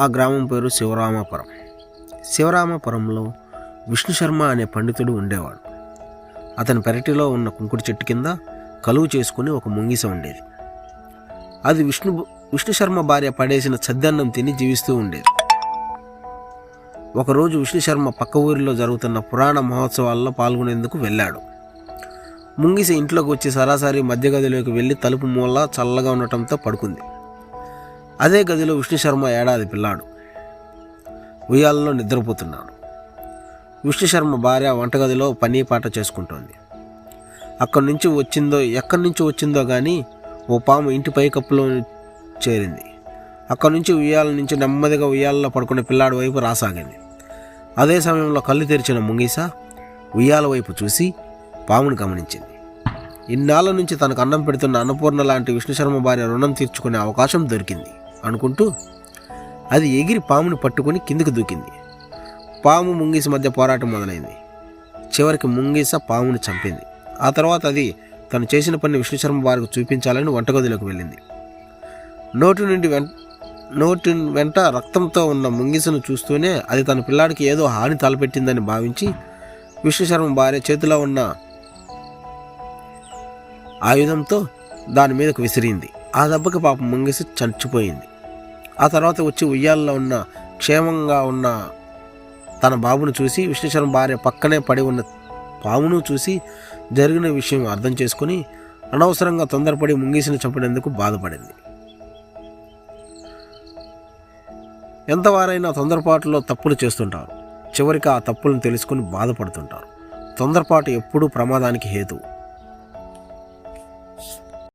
ఆ గ్రామం పేరు శివరామపురం. శివరామపురంలో విష్ణు శర్మ అనే పండితుడు ఉండేవాడు. అతని పెరటిలో ఉన్న కుంకుడు చెట్టు కింద కలువు చేసుకుని ఒక ముంగిస ఉండేది. అది విష్ణు విష్ణు శర్మ భార్య పడేసిన చద్దన్నం తిని జీవిస్తూ ఉండేది. ఒకరోజు విష్ణు శర్మ పక్క ఊరిలో జరుగుతున్న పురాణ మహోత్సవాల్లో పాల్గొనేందుకు వెళ్ళాడు. ముంగిస ఇంట్లోకి వచ్చి సరాసరి మధ్య గదిలోకి వెళ్ళి తలుపు మూల చల్లగా ఉండటంతో పడుకుంది. అదే గదిలో విష్ణు శర్మ ఏడాది పిల్లాడు. ఉయ్యాలలో నిద్రపోతున్నాడు. విష్ణు శర్మ భార్య వంటగదిలో పని పాట చేసుకుంటోంది. అక్కడి నుంచి వచ్చిందో ఎక్కడి నుంచి వచ్చిందో కానీ ఓ పాము ఇంటి పైకప్పులో చేరింది. అక్కడి నుంచి ఉయ్యాల నుంచి నెమ్మదిగా ఉయ్యాలలో పడుకునే పిల్లాడి వైపు రాసాగింది. అదే సమయంలో కళ్ళు తెరిచిన ముంగీస ఉయ్యాల వైపు చూసి పాముని గమనించింది. ఇన్నాళ్ళ నుంచి తనకు అన్నం పెడుతున్న అన్నపూర్ణ లాంటి విష్ణుశర్మ భార్య రుణం తీర్చుకునే అవకాశం దొరికింది. అనుకుంటూ అది ఎగిరి పాముని పట్టుకొని కిందికి దూకింది. పాము ముంగీస మధ్య పోరాటం మొదలైంది. చివరికి ముంగీస పాముని చంపింది. ఆ తర్వాత అది తను చేసిన పని విష్ణుశర్మ వారికి చూపించాలని వంటగదిలోకి వెళ్ళింది. నోటి నుండి వెంట నోటి వెంట రక్తంతో ఉన్న ముంగిసను చూస్తూనే అది తన పిల్లాడికి ఏదో హాని తలపెట్టిందని భావించి విష్ణుశర్మ భార్య చేతిలో ఉన్న ఆయుధంతో దాని మీదకు విసిరింది. ఆ దెబ్బకి పాపం ముంగిసి చచ్చిపోయింది. ఆ తర్వాత వచ్చి ఉయ్యాల్లో ఉన్న క్షేమంగా ఉన్న తన బాబును చూసి విష్ణుశర్మ భార్య పక్కనే పడి ఉన్న పామును చూసి జరిగిన విషయం అర్థం చేసుకుని అనవసరంగా తొందరపడి ముంగీసిని చంపినందుకు బాధపడింది. ఎంతవారైనా తొందరపాటులో తప్పులు చేస్తుంటారు. చివరికి ఆ తప్పులను తెలుసుకుని బాధపడుతుంటారు. తొందరపాటు ఎప్పుడూ ప్రమాదానికి హేతువు.